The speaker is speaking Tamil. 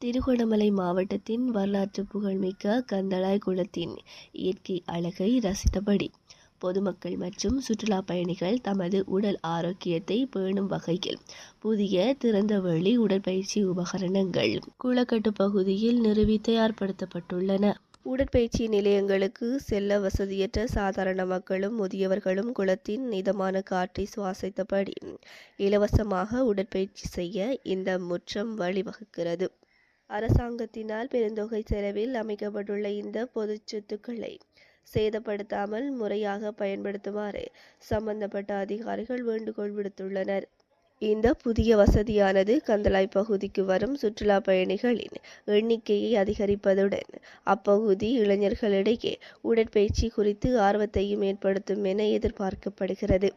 திருகோணமலை மாவட்டத்தின் வரலாற்று புகழ்மிக்க கந்தளாய் குளத்தின் இயற்கை அழகை ரசித்தபடி பொதுமக்கள் மற்றும் சுற்றுலா பயணிகள் தமது உடல் ஆரோக்கியத்தை பேணும் வகையில் புதிய திறந்தவெளி உடற்பயிற்சி உபகரணங்கள் குளக்கட்டு பகுதியில் நிறுவி தயார்படுத்தப்பட்டுள்ளன. உடற்பயிற்சி நிலையங்களுக்கு செல்ல வசதியற்ற சாதாரண மக்களும் முதியவர்களும் குளத்தின் இதமான காற்றை சுவாசித்தபடி இலவசமாக உடற்பயிற்சி செய்ய இந்த முற்றம் வழிவகுக்கிறது. அரசாங்கத்தினால் பெருந்தொகை செலவில் அமைக்கப்பட்டுள்ள இந்த பொது சொத்துக்களை சேதப்படுத்தாமல் முறையாக பயன்படுத்துமாறு சம்பந்தப்பட்ட அதிகாரிகள் வேண்டுகோள் விடுத்துள்ளனர். இந்த புதிய வசதியானது கந்தளாய் பகுதிக்கு வரும் சுற்றுலா பயணிகளின் எண்ணிக்கையை அதிகரிப்பதுடன் அப்பகுதி இளைஞர்களிடையே உடற்பயிற்சி குறித்து ஆர்வத்தையும் ஏற்படுத்தும் என எதிர்பார்க்கப்படுகிறது.